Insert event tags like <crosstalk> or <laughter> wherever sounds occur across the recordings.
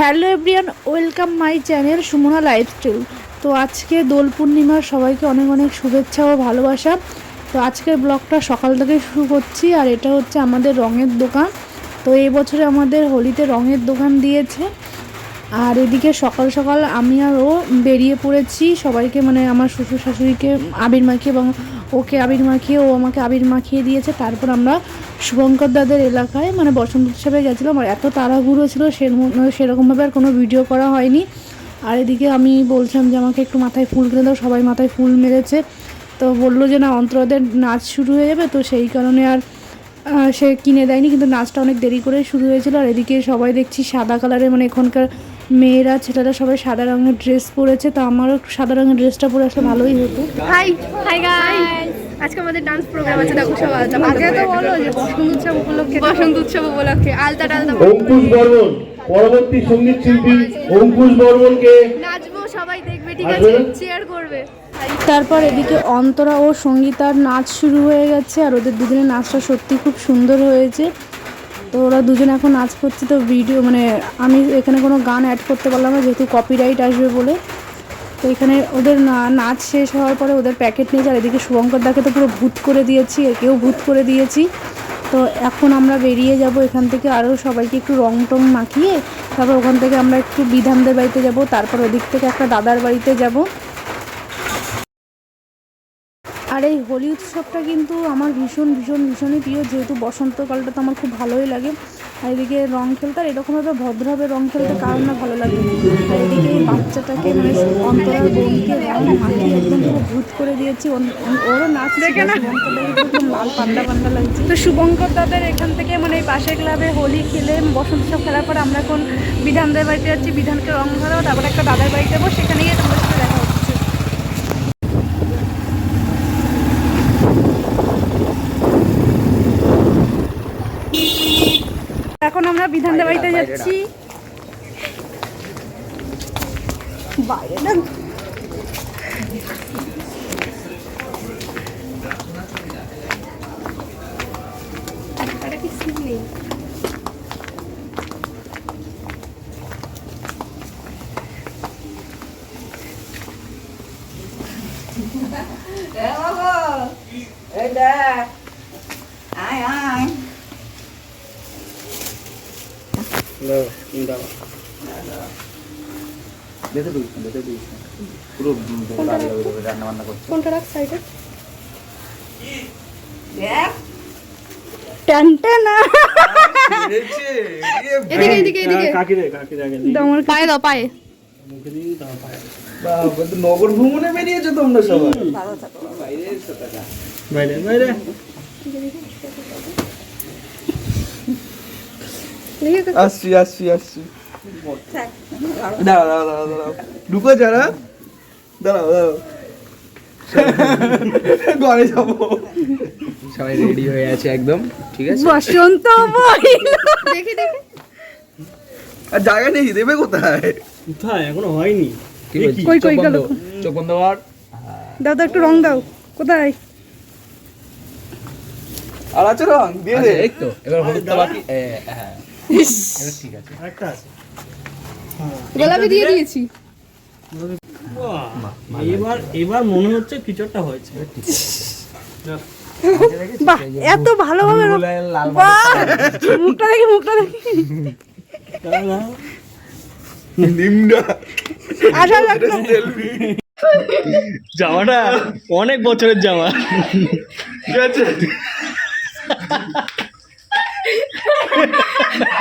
Hello everyone welcome my channel Sumana lifestyle তো আজকে দোল পূর্ণিমার সবাইকে অনেক অনেক শুভেচ্ছা ও ভালোবাসা। তো আজকের ব্লগটা সকাল থেকে শুরু করছি, আর এটা হচ্ছে আমাদের রঙের দোকান। তো এই বছরে আমাদের হোলিতে রঙের দোকান দিয়েছে। আর এদিকে সকাল সকাল আমি আর ও বেরিয়ে পড়েছি। সবাইকে মানে আমার শ্বশুর শাশুড়িকে, আবির মাখিয়ে এবং ওকে আবির মাখিয়ে, ও আমাকে আবির মাখিয়ে দিয়েছে। তারপর আমরা শুভঙ্কর দাদের এলাকায় মানে বসন্ত উৎসবে গেছিলাম। আর এত তাড়াহুড়ো ছিল সেরম- সেরকমভাবে আর কোনো ভিডিও করা হয়নি। আর এদিকে আমি বলছিলাম যে, আমাকে একটু মাথায় ফুল কিনে দাও। সবাই মাথায় ফুল মেরেছে। তো বলল যে, না, অন্তরদের নাচ শুরু হয়ে যাবে। তো সেই কারণে আর সে কিনে দেয়নি। কিন্তু নাচটা অনেক দেরি করে শুরু হয়েছিল। আর এদিকে সবাই দেখছি সাদা কালারের মানে এখনকার মেয়েরা ছেলেরা সবাই সাদা রঙের ড্রেস পরেছে তো আমারও সাদা রঙের ড্রেসটা পরে আসলে ভালোই হতো। হাই হাই গাইস আজকে আমাদের ডান্স প্রোগ্রাম আছে দেখো সব আলতা আগে তো বলো যে বসন্ত উৎসব উপলক্ষে বসন্ত উৎসব উপলক্ষে আলতা অঙ্কুশ বর্মন পরবর্তী সংগীত শিল্পী অঙ্কুশ বর্মনকে নাচবো সবাই দেখবে ঠিক আছে? না? শেয়ার করবে। তারপর এদিকে অন্তরা ও সঙ্গীতার নাচ শুরু হয়ে গেছে আর ওদের দুদিনের নাচটা সত্যি খুব সুন্দর হয়েছে। তো ওরা দুজন এখন নাচ করছে তো ভিডিও মানে আমি এখানে কোনো গান অ্যাড করতে পারলাম না, যেহেতু কপিরাইট আসবে বলে। তো এখানে ওদের নাচ শেষ হওয়ার পরে ওদের প্যাকেট নিয়ে আর এদিকে শুভঙ্কর দাকে তো পুরো ভূত করে দিয়েছি, একেও ভূত করে দিয়েছি। তো এখন আমরা বেরিয়ে যাব এখান থেকে, আরও সবাইকে একটু রং টং মাখিয়ে, তারপর ওখান থেকে আমরা একটু বিধানদের বাড়িতে যাব, তারপর ওদিক থেকে একটা দাদার বাড়িতে যাব। আর এই হোলি উৎসবটা কিন্তু আমার ভীষণ ভীষণ ভীষণই প্রিয়। যেহেতু বসন্তকালটা তো আমার খুব ভালোই লাগে। আর এদিকে রং খেলতে আর এরকমভাবে ভদ্রভাবে রং খেলতে কারণ না ভালো লাগে। আর এদিকে এই বাচ্চাটাকে মানে অন্তরার বোনকে রং মাখিয়ে একদম পুরো ভূত করে দিয়েছি। ওরও নাচ দেখে না? একদম লাল পান্ডা পান্ডা লাগছে। তো শুভঙ্কর দাদের এখান থেকে মানে এই পাশের ক্লাবে হোলি খেলে বসন্ত উৎসব খেলার পর আমরা এখন বিধানদের বাড়িতে যাচ্ছি। বিধানকে রং ধরাও তারপর একটা দাদার বাড়িতে যাব। সেখানে গিয়ে তোমাদের সাথে দেখা হচ্ছে এখন আমরা বিধানদের বাড়িতে যাচ্ছি। বাইরে না একটা কি সিন নেই এই দেখ আয় আয় কোনটা রাখ সাইডে? এদিকে এদিকে এদিকে পায়ে দাও পায়ে। নগর ভ্রমণে বেরিয়েছো তোমরা সবাই। বাইরে বাইরে আসছি আসছি আসছি। দাঁড়াও দাঁড়াও দাঁড়াও দাঁড়াও। ঢুকো যারা। দাঁড়াও দাঁড়াও। ঘরে যাব। সবাই রেডি হয়ে আছে একদম ঠিক আছে? বসন্ত দেখি দেখি। আর জায়গা নেই দেবে কোথায়? কোথায়? এখনও হয়নি। কই, কই গেল? চোখ বন্ধ কর। দাও দাও একটু রং দাও। কোথায়? আর আছে রং? দিয়ে আচ্ছা, দে এই তো এবার হলুদটা বাকি হ্যাঁ। ঠিক আছে একটা আছে গোলাপি দিয়ে দিয়েছি এবার এবার মনে হচ্ছে কিছু একটা হয়েছে। বাহ এত ভালোভাবে রং- লাল বাহ মুখটা দেখি মুখটা দেখি। দাঁড়া, নিমডা আশা লাগল জামাটা অনেক বছরের জামা। ঠিক আছে?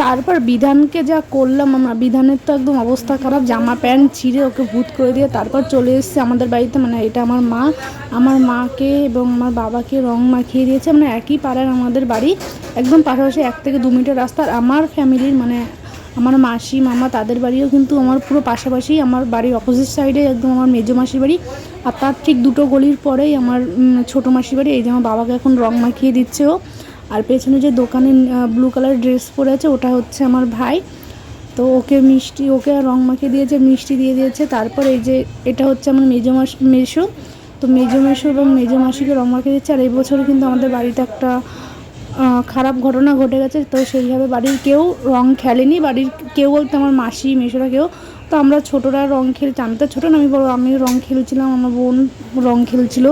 তারপর বিধানকে যা করলাম আমরা, বিধানের তো একদম অবস্থা খারাপ, জামা প্যান্ট ছিঁড়ে ওকে ভূত করে দিয়ে তারপর চলে এসেছে আমাদের বাড়িতে মানে এটা আমার মা, আমার মাকে এবং আমার বাবাকে রং মাখিয়ে দিয়েছে মানে একই পাড়ার আমাদের বাড়ি, একদম পাশাপাশি এক থেকে দু মিনিটের রাস্তা, আর আমার ফ্যামিলির মানে আমার মাসি, মামা তাদের বাড়িও কিন্তু আমার পুরো পাশাপাশি, আমার বাড়ির অপোজিট সাইডে একদম আমার মেজো মাসির বাড়ি, আর তার ঠিক দুটো গলির পরেই আমার ছোটো মাসির বাড়ি, এই যে আমার বাবাকে এখন রং মাখিয়ে দিচ্ছে ও। আর পেছনে যে দোকানে ব্লু কালার ড্রেস পরে আছে, ওটা হচ্ছে আমার ভাই। তো ওকে মিষ্টি, ওকে রং মাখিয়ে দিয়েছে, মিষ্টি দিয়ে দিয়েছে। তারপর এই যে, এটা হচ্ছে আমার মেজো মাস, মেশো। তো মেজো মেশো এবং মেজো মাসিকে রং মাখিয়ে দিচ্ছে। আর এই বছর কিন্তু আমাদের বাড়িতে একটা খারাপ ঘটনা ঘটে গেছে। তো সেইভাবে বাড়ির কেউ রং খেলেনি। বাড়ির কেউ বলতে আমার মাসি, মেশোরা কেউ। তো আমরা ছোটরা রং খেলছি আমি তো ছোটো না, আমি বড় আমি রং খেলছিলাম, আমার বোন রং খেলছিল।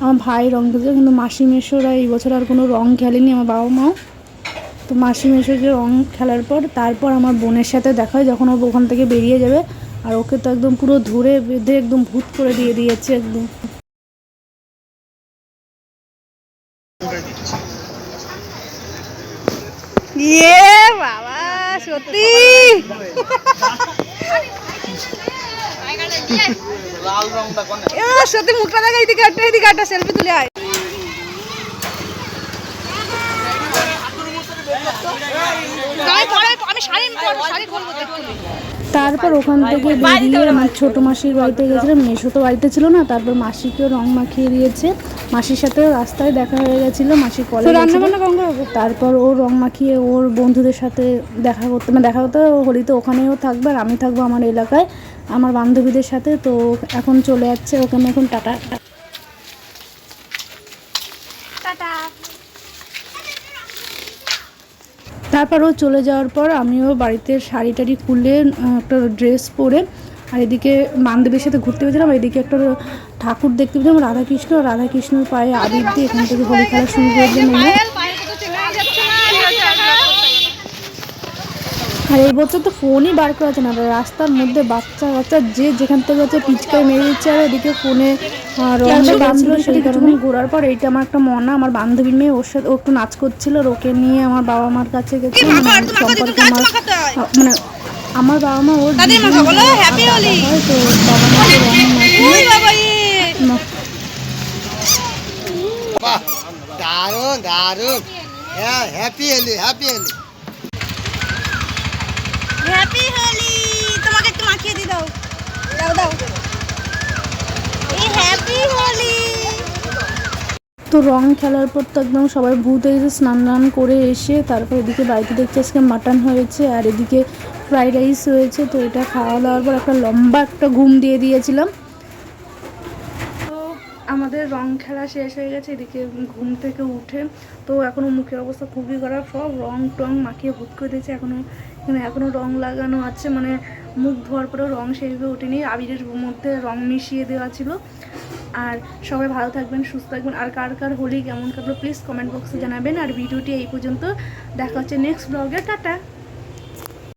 আমার ভাই রং খেলছিল কিন্তু মাসি মেশোরা এই বছর আর কোনো রং খেলেনি আমার বাবা মাও। তো মাসি মেশোকে রং খেলার পর তারপর আমার বোনের সাথে দেখা হয় যখন ও ওখান থেকে বেরিয়ে যাবে। আর ওকে তো একদম পুরো ধরে বেঁধে একদম ভূত করে দিয়ে দিয়েছে একদম। ইয়ে বাবা সত্যি? <laughs> <laughs> এ, সত্যি মুখটা দেখা এদিকে একটা এদিকে একটা সেলফি তুলে আয়। আমি শাড়ি শাড়ি খুলবো দেখতে তারপর ওখান থেকে বেরিয়ে আমার ছোট মাসির বাড়িতে গেছিলাম মেশো তো বাড়িতে ছিল না তারপর মাসিকেও রং মাখিয়ে দিয়েছে। মাসির সাথে রাস্তায় দেখা হয়ে গেছিল মাসি কলেজ তারপর ও রং মাখিয়ে ওর বন্ধুদের সাথে দেখা করতে মানে দেখা করতে হোলিতে ওখানেও থাকবে আর আমি থাকব আমার এলাকায় আমার বান্ধবীদের সাথে তো এখন চলে যাচ্ছে ওখানে এখন টাটা। তারপর ও চলে যাওয়ার পর আমিও বাড়িতে শাড়ি টাড়ি খুলে একটা ড্রেস পরে আর এদিকে বান্ধবীর সাথে ঘুরতে গেছিলাম এদিকে একটা ঠাকুর দেখতে পেয়েছিলাম রাধাকৃষ্ণ। রাধাকৃষ্ণর পায়ে আবির দিয়ে এখান থেকে হোলি খেলা শুরু করে দিলাম আমরা। পায়েল পায়েল তো চেনা যাচ্ছে না আর এই বছর তো ফোনই বার করা যাচ্ছে না। রাস্তার মধ্যে বাচ্চা বাচ্চা যে যেখান থেকে হচ্ছে পিচকায় মেরে দিচ্ছে আর এদিকে ফোনে বাজছিল সেই কারণে। ঘোরার পর এইটা আমার একটা মনা আমার বান্ধবীর মেয়ে ওর সাথে ও একটু নাচ করছিল আর ওকে নিয়ে আমার বাবা মার কাছে গেছে মানে সম্পর্কে আমার মানে আমার বাবা মা ওর হ্যাপি হোলি হয় তো বাবা <laughs> দারুণ দারুণ। হ্যাপি এলি হ্যাপি এলি হ্যাপি হোলি তোমাকে একটু মাখিয়ে দাও। দাও দাও। এই হ্যাপি হোলি তো রং খেলার পর তো একদম সবাই ভূত হয়েছে স্নান টান করে এসে তারপর এদিকে বাড়িতে দেখছি আজকে মাটন হয়েছে আর এদিকে ফ্রাইড রাইস হয়েছে, তো এটা খাওয়া দাওয়ার পর একটা লম্বা একটা ঘুম দিয়ে দিয়েছিলাম। তো আমাদের রং খেলা শেষ হয়ে গেছে, এদিকে ঘুম থেকে উঠে তো এখনও মুখের অবস্থা খুবই খারাপ, সব রং টং মাখিয়ে ভূত করে দিয়েছে এখনও এখানে এখনও রং লাগানো আছে মানে মুখ ধোয়ার পরেও রং সেইভাবে ওঠেনি, আবিরের মধ্যে রং মিশিয়ে দেওয়া ছিল। আর সবাই ভালো থাকবেন, সুস্থ থাকবেন। আর কার কার হোলি কেমন কাটলো প্লিজ কমেন্ট বক্সে জানাবেন। আর ভিডিওটি এই পর্যন্ত, দেখা হচ্ছে নেক্সট ব্লগে টাটা!